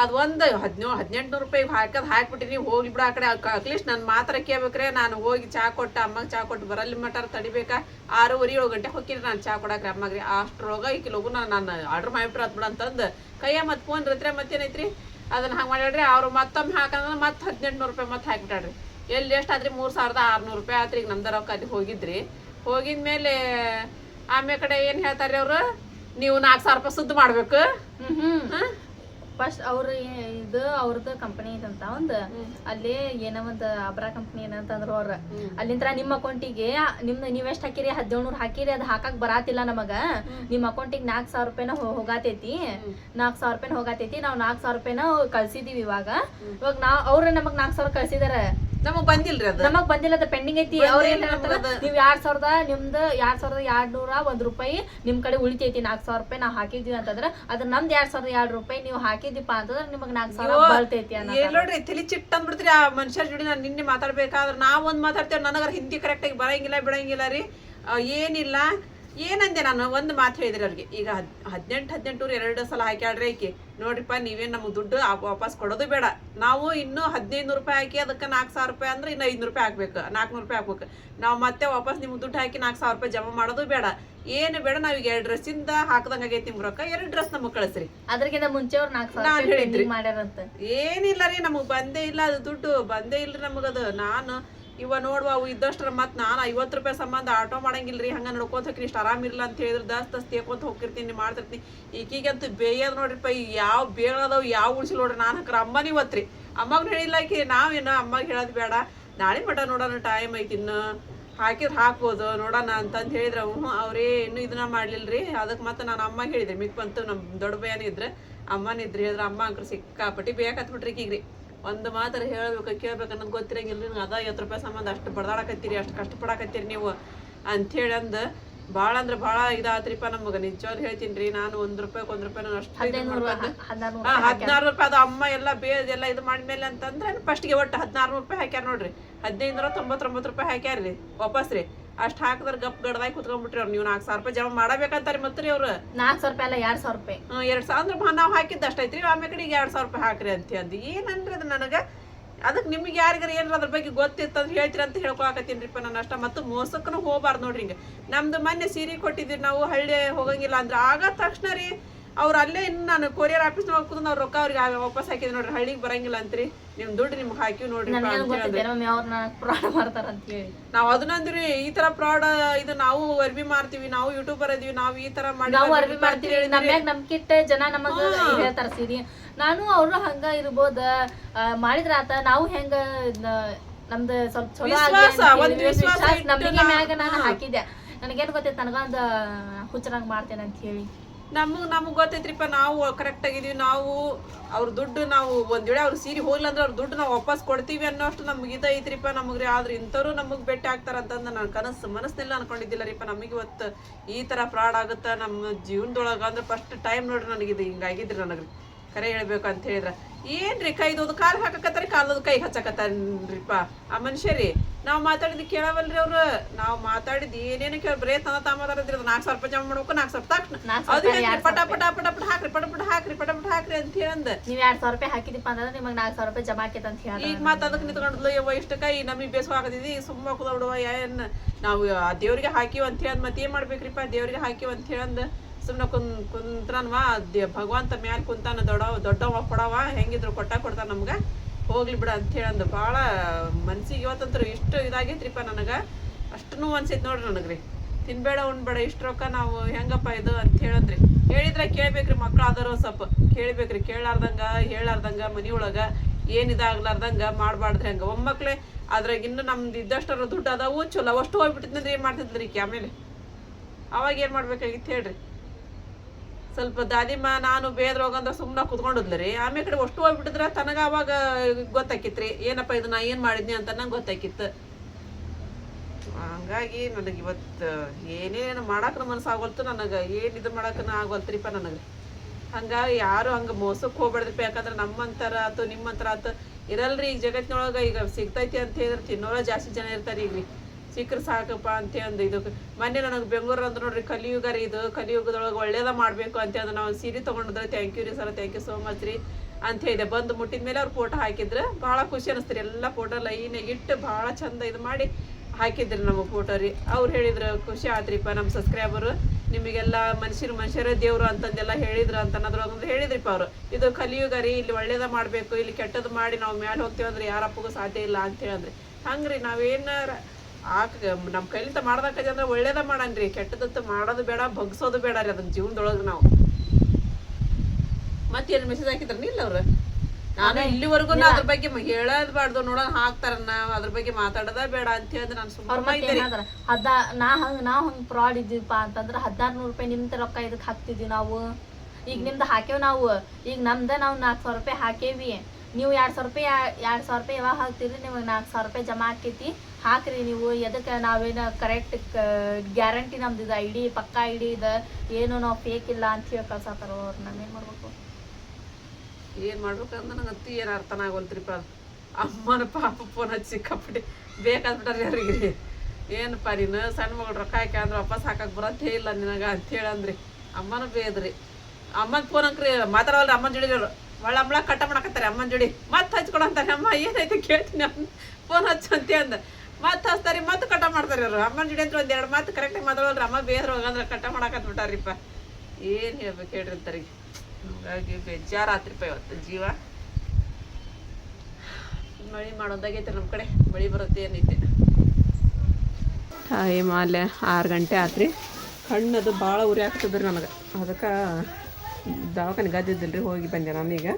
ಅದ್ ಒಂದು ಹದಿನೇಳು ಹದಿನೆಂಟು ರೂಪಾಯಿ ಹಾಕೋದು ಹಾಕ್ಬಿಟ್ಟಿನಿ ಹೋಗಿ ಬಿಡ ಆ ಕಡೆ. ಅಟ್ಲೀಸ್ಟ್ ನನ್ನ ಮಾತ್ರ ಕೇಳ್ಬೇಕ್ರೆ ನಾನು ಹೋಗಿ ಚಹಾ ಕೊಟ್ಟ ಅಮ್ಮಗೆ ಚಹಾ ಕೊಟ್ಟು ಬರಲ್ಲಿ ಮಟಾರ ತಡಿಬೇಕಾ? ಆರೂವರೆ ಏಳು ಗಂಟೆ ಹೋಗಿರಿ ನಾನು ಚಾ ಕೊಡಕ್ಕೆ ಅಮ್ಮಗ್ರಿ ರೋಗ ಈಕಿ ಲಗು ನಾನು ನಾನು ಆರ್ಡ್ರ್ ಮಾಡಿಬಿಟ್ರೆ ಅದು ಅಂತಂದು. ಕೈಯ ಮತ್ತು ಫೋನ್ ಇರತ್ರೆ ಮತ್ತೇನೈತ್ರಿ? ಅದನ್ನ ಹಂಗೆ ಮಾಡ್ಯಾಡ್ರಿ ಅವ್ರು ಮತ್ತೊಮ್ಮೆ ಹಾಕಂದ್ರೆ ಮತ್ತೆ ಹದಿನೆಂಟು ನೂರು ರೂಪಾಯಿ ಮತ್ತೆ ಹಾಕಿಬಿಟ್ಟಾಡ್ರಿ ಎಲ್ಲಿ ಎಷ್ಟು ಆದ್ರಿ? ಮೂರು ಸಾವಿರದ ಆರುನೂರು ರೂಪಾಯಿ ಆತ್ರಿ. ಈಗ ನಮ್ದು ರೊಕ್ಕ ಅಲ್ಲಿ ಹೋಗಿದ್ರಿ. ಹೋಗಿದ್ಮೇಲೆ ಆಮೇಲೆ ಕಡೆ ಏನು ಹೇಳ್ತಾರೆ ಅವರು? ನೀವು ನಾಲ್ಕು ಸಾವಿರ ರೂಪಾಯಿ ಸುದ್ದು ಮಾಡಬೇಕು. ಹ್ಮ್ ಹ್ಮ್. ಹಾ? ಫಸ್ಟ್ ಅವ್ರ ಇದು ಅವ್ರದ್ದು ಕಂಪನಿ ಐತಂತ ಒಂದ್ ಅಲ್ಲಿ ಏನೋ ಒಂದ್ ಅಬ್ರಾ ಕಂಪನಿ ಏನಂತಂದ್ರು ಅವ್ರ. ಅಲ್ಲಿಂತ್ರ ನಿಮ್ಮ ಅಕೌಂಟಿಗೆ ನಿಮ್ ನೀವ್ ಎಷ್ಟ್ ಹಾಕಿರಿ ಹದಿನೇಳು ಹಾಕಿರಿ ಅದ್ ಹಾಕಕ್ ಬರಾತಿಲ್ಲ ನಮಗ. ನಿಮ್ ಅಕೌಂಟಿಗೆ ನಾಲ್ಕ್ ಸಾವಿರ ರೂಪಾಯಿನ ಹೋಗಾತೈತಿ. ನಾಲ್ಕ್ ಸಾವಿರ ರೂಪಾಯಿನ ಹೋಗಾತೈತಿ ನಾವ್ ನಾಲ್ಕ್ ಸಾವಿರ ರೂಪಾಯಿನ ಕಳ್ಸಿದೀವಿ ಇವಾಗ. ಇವಾಗ ನಾವ್ ಅವ್ರ ನಮಗ್ ನಾಲ್ಕ್ ಸಾವಿರ ಕಳ್ಸಿದಾರ. ನಮಗ್ ಬಂದಿಲ್ರಿ ಅದು. ನಮಗ್ ಬಂದಿಲ್ಲ ಅದ ಪೆಂಡಿಂಗ್ ಐತಿ. ಅವ್ರ ಏನ್ ಹೇಳ್ತಾರ? ನೀವ್ ಎರಡ್ ಸಾವಿರದ ನಿಮ್ದ ಎರಡ್ ಸಾವಿರದ ಎರಡ್ ನೂರ ಒಂದ್ ರೂಪಾಯಿ ನಿಮ್ ಕಡೆ ಉಳಿತೈತಿ. ನಾಲ್ಕ್ ಸಾವಿರ ರೂಪಾಯಿ ನಾವ್ ಹಾಕಿದ್ವಿ ಅಂತಂದ್ರ ಅದ್ರ ನಮ್ದ್ ಎರಡ್ ಸಾವಿರದ ಎರಡ್ ರೂಪಾಯಿ ನೀವು ಹಾಕಿದಿಪ್ಪ ಅಂತಂದ್ರ ನಿಮಗ್ ನಾಲ್ಕ್ ಸಾವಿರ ಬರ್ತೈತಿ ಏನ್ ನೋಡ್ರಿ ತಲಿ ಚಿಟ್ಟ ಅಂದ್ಬಿಡ್ತೀರಿ ಆ ಮನುಷ್ಯರ ಜೋಡಿ ನಾನ್ ನಿನ್ನೆ ಮಾತಾಡ್ಬೇಕಾದ್ರ ನಾವ್ ಒಂದ್ ಮಾತಾಡ್ತೇವ್. ನನಗರ ಹಿಂದಿ ಕರೆಕ್ಟಾಗಿ ಬರಂಗಿಲ್ಲ ಬಿಡಂಗಿಲ್ಲ ರೀ. ಏನಿಲ್ಲ. ಏನಂದೆ ನಾನು? ಒಂದು ಮಾತು ಹೇಳಿದ್ರೆ ಅವ್ರಿಗೆ ಈಗ ಹದ್ ಹದಿನೆಂಟು ಹದಿನೆಂಟೂರು ಎರಡು ಸಲ ಹಾಕ್ಯಾಡ್ರಿ ಐಕಿ ನೋಡ್ರಿಪ್ಪ ನೀವೇನು ನಮ್ಗೆ ದುಡ್ಡು ವಾಪಸ್ ಕೊಡೋದು ಬೇಡ. ನಾವು ಇನ್ನೂ ಹದಿನೈದು ನೂರು ರೂಪಾಯಿ ಹಾಕಿ ಅದಕ್ಕೆ ನಾಲ್ಕು ಸಾವಿರ ರೂಪಾಯಿ ಅಂದ್ರೆ ಇನ್ನು ಐದುನೂರು ರೂಪಾಯಿ ಹಾಕ್ಬೇಕು. ನಾಲ್ಕುನೂರು ರೂಪಾಯಿ ಹಾಕ್ಬೇಕು. ನಾವು ಮತ್ತೆ ವಾಪಸ್ ನಿಮ್ಗೆ ದುಡ್ಡು ಹಾಕಿ ನಾಲ್ಕು ಸಾವಿರ ರೂಪಾಯಿ ಜಮಾ ಮಾಡೋದು ಬೇಡ. ಏನು ಬೇಡ ನಾವೀಗ ಎರಡು ಡ್ರೆಸ್ಸಿಂದ ಹಾಕ್ದಂಗೆ ಆಗೈತಿ ನಿಮ್ಗೆ ರೊಕ್ಕ. ಎರಡು ಡ್ರೆಸ್ ನಮಗೆ ಕಳಿಸ್ರಿ. ಅದ್ರಗಿಂತ ಮುಂಚೆ ಅವ್ರು ನಾಲ್ಕು ಸಾವಿರ ನಾನ್ ಹೇಳಿದ್ರಿ. ಏನಿಲ್ಲ ರೀ ನಮಗೆ ಬಂದೇ ಇಲ್ಲ ಅದು ದುಡ್ಡು. ಬಂದೇ ಇಲ್ರಿ ನಮಗದು. ನಾನು ಇವ ನೋಡುವ, ಅವು ಇದ್ದಷ್ಟ್ರ ಮತ್ ನಾನು ಐವತ್ತು ರೂಪಾಯಿ ಸಂಬಂಧ ಆಟೋ ಮಾಡಂಗಿಲ್ರಿ, ಹಂಗ ನಡ್ಕೊಂತ ಇಷ್ಟ ಇಷ್ಟು ಆರಾಮಿರಲ್ಲ ಅಂತ ಹೇಳಿದ್ರೆ ದಸ್ ದಸ್ ತೇಕೊಂತ ಹೋಗಿರ್ತೀನಿ ಮಾಡ್ತಿರ್ತೀನಿ. ಈಗೀಗಂತೂ ಬೇಯೋದು ನೋಡ್ರಿಪ್ಪ ಈ ಯಾವ ಬೇಳದವು ಯಾವ ಉಳಿಸಿ ನೋಡ್ರಿ, ನಾನು ಹಾಕ್ರ ಅಮ್ಮನ ಇವತ್ತ್ರಿ ಅಮ್ಮಗ್ ಹೇಳಿಲ್ಲ ಕಿ ನಾವೇನು ಅಮ್ಮಗೆ ಹೇಳೋದು ಬೇಡ. ನಾಳೆ ಮಟ ನೋಡೋಣ ಟೈಮ್ ಐತಿ ಇನ್ನು. ಹಾಕಿದ್ರೆ ಹಾಕ್ಬೋದು, ನೋಡೋಣ ಅಂತಂದು ಹೇಳಿದ್ರೆ ಹ್ಞೂ ಅವರೇ ಇನ್ನೂ ಇದನ್ನ ಮಾಡ್ಲಿಲ್ರಿ. ಅದಕ್ಕೆ ಮತ್ತೆ ನಾನು ಅಮ್ಮ ಹೇಳಿದ್ರಿ, ಮಿಕ್ ಬಂತು ನಮ್ಮ ದೊಡ್ಡ ಬಯ್ಯನ ಇದ್ರೆ ಅಮ್ಮನ ಇದ್ರಿ ಹೇಳಿದ್ರೆ ಅಮ್ಮ ಅಂಕ್ರ ಸಿಕ್ಕಾಪಟ್ಟಿ ಬೇಕತ್ಬಿಟ್ರಿ ಈಗ್ರಿ ಒಂದು ಮಾತ್ರ ಹೇಳಬೇಕು ಕೇಳ್ಬೇಕು ಅನ್ನೋದು ಗೊತ್ತಿರಂಗಿಲ್ಲ. ನಿಮ್ಗೆ ಅದ ಐವತ್ತು ರೂಪಾಯಿ ಸಂಬಂಧ ಅಷ್ಟು ಬಡ್ದಾಡಕತ್ತೀರಿ ಅಷ್ಟು ಕಷ್ಟಪಡಕತ್ತೀರಿ ನೀವು ಅಂಥೇಳಿ ಅಂದು ಭಾಳ ಅಂದ್ರೆ ಭಾಳ ಇದಾತ್ರಿಪ್ಪ ನಮಗ. ನಿಜವಾಗ್ಲೂ ಹೇಳ್ತೀನಿ ರೀ ನಾನು ಒಂದ್ ರೂಪಾಯಿ ಒಂದ್ ರೂಪಾಯಿ ನಾನು ಅಷ್ಟು ಹದಿನಾರು ರೂಪಾಯಿ ಅದು ಅಮ್ಮ ಎಲ್ಲ ಬೇಜ್ ಎಲ್ಲ ಇದು ಮಾಡಿದ್ಮೇಲೆ ಅಂತಂದ್ರೆ ಫಸ್ಟ್ಗೆ ಒಟ್ಟು ಹದಿನಾರು ರೂಪಾಯಿ ಹಾಕ್ಯಾರ ನೋಡ್ರಿ. ಹದಿನೈದು ನೂರ ತೊಂಬತ್ತೊಂಬತ್ತು ರೂಪಾಯಿ ಹಾಕ್ಯಾರ್ರಿ ವಾಪಸ್ ರೀ. ಅಷ್ಟು ಹಾಕಿದ್ರೆ ಗಪ್ ಗಡ್ದಾಗಿ ಕುತ್ಕೊಂಡ್ಬಿಟ್ರಿ ಅವ್ರು ನೀವು ನಾಲ್ಕು ಸಾವಿರ ರೂಪಾಯಿ ಜಮಾ ಮಾಡಬೇಕಂತಾರೆ ಮತ್ತೆ ರೀ ಅವ್ರು. ನಾಲ್ಕು ಸಾವಿರ ರೂಪಾಯಿ ಅಲ್ಲ ಎರಡ್ ಸಾವಿರ ರೂಪಾಯಿ. ಎರಡು ಸಾವಿರ ಅಂದ್ರೆ ನಾವು ಹಾಕಿದ್ದು ಅಷ್ಟೈತ್ರಿ ಆಮೇಲೆ ಕಡೆಗೆ ಎರಡು ಸಾವಿರ ರೂಪಾಯಿ ಹಾಕ್ರಿ ಅಂತ ಅಂದು. ಏನನ್ರಿ ಅದು ನನಗೆ? ಅದಕ್ಕೆ ನಿಮ್ಗೆ ಯಾರಿಗಾರ ಏನಾರ ಅದ್ರ ಬಗ್ಗೆ ಗೊತ್ತಿತ್ತಂದ್ರೆ ಹೇಳ್ತೀರಿ ಅಂತ ಹೇಳ್ಕೊಳಕತ್ತೀನಿರಿಪ್ಪ ನಾನು ಅಷ್ಟ. ಮತ್ತು ಮೋಸಕ್ಕೂ ಹೋಗ್ಬಾರ್ದು ನೋಡ್ರಿ ಹಿಂಗೆ. ನಮ್ದು ಮೊನ್ನೆ ಸೀರೆ ಕೊಟ್ಟಿದ್ರಿ ನಾವು ಹಳ್ಳಿ ಹೋಗಂಗಿಲ್ಲ ಅಂದ್ರೆ. ಆಗ ತಕ್ಷಣ ರೀ ಅವ್ರು ಅಲ್ಲೇ ಇನ್ನು ನಾನು ಕೊರಿಯರ್ ಆಫೀಸ್ ಹೋಗ್ಕೊಂಡು ಅವ್ರು ರೊಕ್ಕ ಅವ್ರಿಗೆ ವಾಪಸ್ ಹಾಕಿದ್ರು ನೋಡ್ರಿ ಹಳ್ಳಿಗೆ ಬರಂಗಿಲ್ಲ ಅಂತ್ರಿ. ನಿಮ್ ದುಡ್ಡು ನಿಮ್ಗೆ ಹಾಕಿವ್ ನೋಡ್ರಿ ನಾವ್ ಅದನ್ನಂದ್ರಿ ಈ ತರ ಫ್ರಾಡ್ ಇದು ನಾವು ಅರ್ಬಿ ಮಾಡ್ತೀವಿ ನಾವು ಯೂಟ್ಯೂಬರ್ ಇದೀವಿ ನಾವು ಈ ತರ ಮಾಡ್ತೀವಿ ನಮ್ಯಾಗ ನಂಬಿಕಿಟ್ಟ ಜನ ನಮಗ ಹೇಳ್ತಾರ ಸೀರಿ ನಾನು ಅವ್ರು ಹಂಗ ಇರ್ಬೋದ ಮಾಡಿದ್ರ ಆತ ನಾವು ಹೆಂಗ ನಮ್ದು ಸ್ವಲ್ಪ ಚಲೋ ಆಗ್ಲಿ ವಿಶ್ವಾಸ, ಅಂತ ವಿಶ್ವಾಸ ವಿಶ್ವಾಸ ಇಟ್ಟು ನಂಬಿಕೆ ನಾ- ಮ್ಯಾಗ ನಾನು ಹಾಕಿದ್ದೆ. ನನಗೇನು ಗೊತ್ತೈತೆ ನನಗೊಂದು ಹುಚ್ಚರಂಗ್ ಮಾಡ್ತೇನೆ ಅಂತ ಹೇಳಿ. ನಮಗ್ ನಮಗೆ ಗೊತ್ತೈತ್ರಿಪ್ಪ, ನಾವು ಕರೆಕ್ಟ್ ಆಗಿದೀವಿ, ನಾವು ಅವ್ರ ದುಡ್ಡು ನಾವು ಒಂದು ವೇಳೆ ಅವ್ರ ಸೀರೆ ಹೋಗ್ಲಿ ಅಂದ್ರೆ ಅವ್ರ ದುಡ್ಡು ನಾವು ವಾಪಸ್ ಕೊಡ್ತೀವಿ ಅನ್ನೋಷ್ಟು ನಮ್ಗೆ ಇದು ಐತ್ರಿಪ್ಪ ರೀ. ಆದ್ರೆ ಇಂಥವ್ರು ನಮಗೆ ಭೇಟಿ ಆಗ್ತಾರ ನನ್ನ ನಾನು ಕನಸು ಮನಸ್ಸಿನೆಲ್ಲ ಅನ್ಕೊಂಡಿದ್ದಿಲ್ಲ ರೀಪ್ಪ. ನಮಗೆ ಇವತ್ತು ಈ ಥರ ಫ್ರಾಡ್ ಆಗುತ್ತೆ? ನಮ್ಮ ಜೀವನದೊಳಗೆ ಅಂದ್ರೆ ಫಸ್ಟ್ ಟೈಮ್ ನೋಡ್ರಿ ನನಗಿದು ಹಿಂಗಾಗಿದ್ರಿ ನನಗ್ರಿ ಕರೆ ಹೇಳ್ಬೇಕು ಅಂತ ಹೇಳಿದ್ರ. ಏನ್ರಿ ಕೈದೋದು ಕಾಲ್ ಹಾಕಕತ್ತಾರ ಕಾಲದ ಕೈ ಹಚ್ಚಕತ್ತಾನ್ರಿಪ್ಪ ಆ ಮನುಷ್ಯರಿ ನಾವ್ ಮಾತಾಡಿದ್ ಕೇಳವಲ್ರಿ ಅವ್ರು. ನಾವ್ ಮಾತಾಡಿದ್ ಏನೇನು ಕೇಳ ಬರೇ ತನ ತಾ ಮಾತಾಡಿದ್ರಿ ನಾಲ್ಕು ಸಾವಿರ ರೂಪಾಯಿ ಜಮಾ ಮಾಡ್ಬೇಕು ನಾಲ್ಕು ಸಾವಿರ ತಕ್ಷಣ. ಪಟ ಪಟ ಪಟ ಪಟ ಹಾಕ್ರಿ ಪಟ ಪಟ ಹಾಕ್ರಿ ಪಟ ಪಟ ಹಾಕ್ರಿ ಅಂತ ಹೇಳಂದ. ನೀವ್ ಎರಡ್ ಸಾವಿರ ರೂಪಾಯಿ ಹಾಕಿದಿಪ್ಪ ಅಂದ್ರೆ ನಿಮಗ್ ನಾಲ್ಕು ಸಾವಿರ ರೂಪಾಯಿ ಜಮಾ ಆಕೈತೆ ಅಂತ ಹೇಳಿ ಈಗ ಮಾತಾಡಕ್ ನಿಂತ್ಕೊಂಡ್ಲು ಯವ್ವ ಇಷ್ಟ ಕೈ ನಮಗೆ ಬೇಸು ಆಗದಿದಿ ಸುಮ್ಮ ಕುದಬಿಡುವ ಏನ್ ನಾವು ಆ ದೇವ್ರಿಗೆ ಹಾಕಿವ್ ಅಂತ ಹೇಳದ್ ಮತ್ತೆ ಏನ್ ಮಾಡ್ಬೇಕ್ರಿಪ್ಪ? ದೇವ್ರಿಗೆ ಹಾಕಿವ್ ಅಂತ ಹೇಳಂದ ಸುಮ್ಮನೆ ಕುನ್ ಕುಂತ್ರನ್ವ ಭಗವಂತ ಮ್ಯಾಲ ಕುಂತಾನ ದೊಡ್ಡ ದೊಡ್ಡವ ಕೊಡವ ಹೆಂಗಿದ್ರು ಕೊಟ್ಟ ಕೊಡ್ತಾನ ನಮ್ಗೆ. ಹೋಗ್ಲಿ ಬಿಡ ಅಂತ ಹೇಳಂದ ಭಾಳ ಮನ್ಸಿಗೆ ಇವತ್ತಂತ್ರು ಇಷ್ಟು ಇದಾಗೈತ್ರಿಪ್ಪ ನನಗೆ. ಅಷ್ಟೂ ಅನ್ಸೈತೆ ನೋಡ್ರಿ ನನಗೆ ರೀ ತಿನ್ಬೇಡ, ಉಣ್ಬೇಡ, ಇಷ್ಟು ರೊಕ್ಕ ನಾವು ಹೆಂಗಪ್ಪ ಇದು ಅಂತ ಹೇಳಂದ್ರಿ ಹೇಳಿದ್ರೆ ಕೇಳ್ಬೇಕ್ರಿ ಮಕ್ಳು ಆದರೂ ಸ್ವಲ್ಪ. ಕೇಳ್ಬೇಕ್ರಿ, ಕೇಳಾರ್ದಂಗ, ಹೇಳಾರ್ದಂಗ ಮನಿಯೊಳಗ ಏನ್ ಇದಾಗ್ಲಾರ್ದಂಗೆ ಮಾಡ್ಬಾರ್ದ್ರಿ ಹಂಗ. ಒಮ್ಮಕ್ಳೆ ಅದ್ರಾಗ ಇನ್ನು ನಮ್ದು ಇದ್ದಷ್ಟರ ದುಡ್ಡು ಅದಾವು ಚಲೋ. ಅಷ್ಟು ಹೋಗ್ಬಿಟ್ಟಿದ್ನಂದ್ರೆ ಏನು ಮಾಡ್ತಿದ್ರಿ ಆಮೇಲೆ? ಅವಾಗ ಏನು ಮಾಡ್ಬೇಕಾಗಿತ್ತು ಹೇಳ್ರಿ? ಸ್ವಲ್ಪ ದಾದಿಮ್ಮ ನಾನು ಬೇದ್ರ ಹೋಗಂದ್ರೆ ಸುಮ್ಮನೆ ರೀ ಆಮೇಲೆ ಕಡೆ ಅಷ್ಟು ಹೋಗ್ಬಿಟ್ಟಿದ್ರೆ ತನಗ ಅವಾಗ ಗೊತ್ತಾಕಿತ್ರಿ. ಏನಪ್ಪ ಇದು ನಾ ಏನು ಮಾಡಿದ್ನಿ ಅಂತ ನಂಗೆ ಗೊತ್ತಾಕಿತ್ತು. ಹಂಗಾಗಿ ನನಗೆ ಇವತ್ತು ಏನೇನು ಮಾಡಾಕ ಮನಸ್ಸಾಗೋಲ್ತು ನನಗೆ. ಏನು ಇದು ಮಾಡಕ್ಕನ ಆಗೋಲ್ತ್ರಿಪ್ಪ ನನಗೆ. ಹಂಗಾಗಿ ಯಾರು ಹಂಗೆ ಮೋಸಕ್ಕೆ ಹೋಗ್ಬೇಡ್ರಿಪ್ಪ ಯಾಕಂದ್ರೆ ನಮ್ಮಂತರ ಆತು, ನಿಮ್ಮಂತರ ಆತು. ಇರಲ್ರಿ ಈಗ ಜಗತ್ತಿನೊಳಗೆ ಈಗ ಸಿಗ್ತೈತಿ ಅಂತ ಹೇಳಿದ್ರೆ ತಿನ್ನೋರ ಜಾಸ್ತಿ ಜನ ಇರ್ತಾರೆ ಈಗ ಸಿಕ್ಕರೆ ಸಾಕಪ್ಪ ಅಂತ ಅಂದು ಇದು ಮೊನ್ನೆ ನನಗೆ ಬೆಂಗಳೂರು ಅಂದ್ರೆ ನೋಡ್ರಿ ಕಲಿಯುಗ ರೀ ಇದು, ಕಲಿಯುಗದೊಳಗೆ ಒಳ್ಳೇದ ಮಾಡಬೇಕು ಅಂತ ಅಂದ್ರೆ ನಾವು ಸೀರೆ ತೊಗೊಂಡಿದ್ರೆ ಥ್ಯಾಂಕ್ ಯು ರೀ sir thank you so much ರೀ ಅಂತ ಹೇಳಿದೆ. ಬಂದು ಮುಟ್ಟಿದ ಮೇಲೆ ಅವ್ರು ಫೋಟೋ ಹಾಕಿದ್ರು. ಭಾಳ ಖುಷಿ ಅನಿಸ್ತು ರೀ, ಎಲ್ಲ ಫೋಟೋ ಲೈನಾಗಿ ಇಟ್ಟು ಭಾಳ ಚಂದ ಇದು ಮಾಡಿ ಹಾಕಿದ್ರಿ ನಮಗೆ ಫೋಟೋ ರೀ. ಅವ್ರು ಹೇಳಿದ್ರು, ಖುಷಿ ಆತ್ರಿಪ್ಪ ನಮ್ಮ ಸಬ್ಸ್ಕ್ರೈಬರು ನಿಮಗೆಲ್ಲ ಮನುಷ್ಯರು ಮನುಷ್ಯರೇ ದೇವರು ಅಂತಂದೆಲ್ಲ ಹೇಳಿದ್ರು ಅಂತ ಅನ್ನೋದ್ರೊಂದು ಹೇಳಿದ್ರಿಪ್ಪ ಅವರು. ಇದು ಕಲಿಯುಗ ರೀ ಇಲ್ಲಿ ಒಳ್ಳೇದ ಮಾಡಬೇಕು, ಇಲ್ಲಿ ಕೆಟ್ಟದ್ದು ಮಾಡಿ ನಾವು ಮೇಲೆ ಹೋಗ್ತೀವಿ ಅಂದ್ರೆ ಯಾರಪ್ಪಗೂ ಸಾಧ್ಯ ಇಲ್ಲ ಅಂತ ಹೇಳಿದ್ರಿ ಹಂಗ್ರಿ, ನಾವೇನಾರ ಆಕ ನಮ್ಮ ಕೈಲಿಂದ ಮಾಡ್ದಕ್ಕದ ಅಂದ್ರೆ ಒಳ್ಳೇದ ಮಾಡನ್ರಿ. ಕೆಟ್ಟದಂತ ಮಾಡೋದು ಬೇಡ ಬಗ್ಸೋದು ಬೇಡ ರೀ ಅದನ್ನ ಜೀವನದೊಳಗೆ ನಾವು. ಮತ್ತೇನು ಮೆಸೇಜ್ ಹಾಕಿದ್ರ ಇಲ್ಲ ಅವ್ರು? ನಾನು ಇಲ್ಲಿವರೆಗೂ ಅದ್ರ ಬಗ್ಗೆ ಹೇಳದ್ಬಾರ್ದು ಹಾಕ್ತಾರ ಹಾಕ್ತಾರನ್ನ ಅದ್ರ ಬಗ್ಗೆ ಮಾತಾಡದ ಬೇಡ ಅಂತ ಹೇಳಿದ್ರೆ ನಾನು ಸುಮ್ಮನೆ ಮತ್ತೆ ಹದ್ದ ನಾ ಹಂಗ ನಾವ್ ಹಂಗ್ ಫ್ರಾಡ್ ಇದ್ದೀವಪ್ಪ ಅಂತಂದ್ರ ಹದಿನಾರು ನೂರು ರೂಪಾಯಿ ನಿಮ್ದ ರೊಕ್ಕ ಇದಕ್ ಹಾಕ್ತಿದ್ವಿ ನಾವು. ಈಗ ನಿಮ್ದು ಹಾಕೇವ್ ನಾವು. ಈಗ ನಮ್ದ ನಾವು ನಾಲ್ಕು ಸಾವಿರ ರೂಪಾಯಿ ಹಾಕೇವಿ. ನೀವು ಎರಡು ಸಾವಿರ ರೂಪಾಯಿ, ಎರಡು ಸಾವಿರ ರೂಪಾಯಿ ಯಾವಾಗ ಹಾಕ್ತೀರಿ, ನಿಮಗೆ ನಾಲ್ಕು ಸಾವಿರ ರೂಪಾಯಿ ಜಮಾ ಆಕೈತಿ. ಹಾಕ್ರಿ ನೀವು, ಎದಕ್ಕೆ ನಾವೇನು ಕರೆಕ್ಟ್ ಗ್ಯಾರಂಟಿ ನಮ್ದು ಇದು ಐ ಡಿ ಪಕ್ಕಾ ಐ ಡಿ ಇದೆ, ಏನು ನಾವು ಫೇಕ್ ಇಲ್ಲ ಅಂತ ಹೇಳಿ ಕಳ್ಸತ್ತಾರ ಅವ್ರು ಏನು ಮಾಡ್ಬೇಕು? ಏನು ಮಾಡ್ಬೇಕಂದ್ರೆ ಅತ್ತಿ ಏನು ಅರ್ಥನ ಆಗೋಲ್ತ್ರಿಪ್ಪ. ಅಮ್ಮನ ಪಾಪ ಫೋನ್ ಹಚ್ಚಿ ಸಿಕ್ಕಾಪಟ್ಟೆ. ಬೇಕಾದ್ಬಿಟ್ಟಾರೆ ಯಾರಿಗೆ ಏನಪ್ಪ, ನೀನು ಸಣ್ಣ ಮಗಳು ರೊಕ್ಕ ಹಾಕಿ ಅಂದ್ರೆ ವಾಪಸ್ ಹಾಕಕ್ಕೆ ಬರತ್ತೇ ಇಲ್ಲ ನಿನಗೆ ಅಂತೇಳಿ ಅಂದ್ರಿ ಅಮ್ಮನ ಬೇದ್ರಿ ಅಮ್ಮನ ಫೋನ್ ಅಂಕ್ರಿ ಮಾತಾಡೋಲ್ಲ ಅಮ್ಮನ ಜೋಡಿ ಅಮ್ಮಳ ಕಟ್ಟ ಮಾಡಕತ್ತಾರೆ ಅಮ್ಮನ ಜೋಡಿ. ಮತ್ತೆ ಹಚ್ಕೊಡು ಅಂತಾರೆ. ಅಮ್ಮ ಏನೈತೆ ಕೇಳ್ತೀನಿ ಅಮ್ಮ ಫೋನ್ ಹಚ್ಚಂತೆ ಅಂದ. ಮತ್ತೆ ಹಚ್ತಾರೆ, ಮತ್ತೆ ಕಟ್ಟ ಮಾಡ್ತಾರೆ ಅವರು ಅಮ್ಮನ ಜೋಡಿ ಅಂತ ಒಂದು ಎರಡು ಮಾತು ಕರೆಕ್ಟಾಗಿ ಮಾತಾಡೋಲ್ರಿ. ಅಮ್ಮ ಬೇದ್ರ ಹೋಗಂದ್ರೆ ಕಟ್ಟ ಮಾಡಕತ್ ಬಿಟ್ಟಾರಿಪ್ಪ. ಏನು ಹೇಳ್ಬೇಕು ಹೇಳ್ರಿ ಹಂಗಾಗಿ ಹಾಗಾಗಿ ಬೇಜಾರಾತ್ರಿಪ್ಪ ಇವತ್ತು ಜೀವ. ಮಳೆ ಮಾಡೋದಾಗೈತೆ ನಮ್ಮ ಕಡೆ. ಮಳೆ ಬರುತ್ತೆ ಏನೈತೆ ಟೈಮ್ ಅಲ್ಲೇ ಆರು ಗಂಟೆ ಆತ್ರಿ. ಕಣ್ಣದು ಭಾಳ ಉರಿ ಆಗ್ತದ್ರಿ ನನಗೆ. ಅದಕ್ಕೆ ದವಾಖಾನೆ ರೀ ಹೋಗಿ ಬಂದೆ ನಾನೀಗ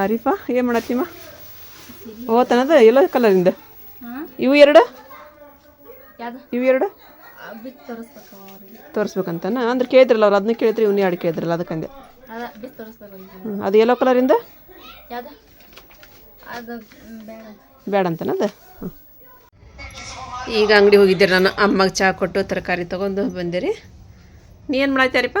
ಆರಿಫಾ ಏನು ಮಾಡತ್ತೀಮ ಓತನದ ಎಲ್ಲೋ ಕಲರಿಂದ ಇವು ಎರಡು? ಇವು ಎರಡು? ತೋರಿಸ್ಬೇಕಂತಾನ? ಅಂದ್ರೆ ಕೇಳಿದ್ರಲ್ಲ ಅವ್ರು ಅದನ್ನ ಕೇಳಿದ್ರಿ ಇವ್ನ ಎರಡು ಕೇಳಿದ್ರಲ್ಲ ಅದಕ್ಕಂದೆ. ಅದ ಅದು ಎಲ್ಲೋ ಕಲರಿಂದ ಅದು ಬೇಡ. ಅಂತಾನದ ಅಂತನದ ಈಗ ಅಂಗಡಿ ಹೋಗಿದ್ದೆ ನಾನು. ಅಮ್ಮಗೆ ಚಹಾ ಕೊಟ್ಟು ತರಕಾರಿ ತೊಗೊಂಡು ಬಂದೆ ರೀ. ನೀ ಏನು ಮಾಡಾಯ್ತಾರಿಪ್ಪ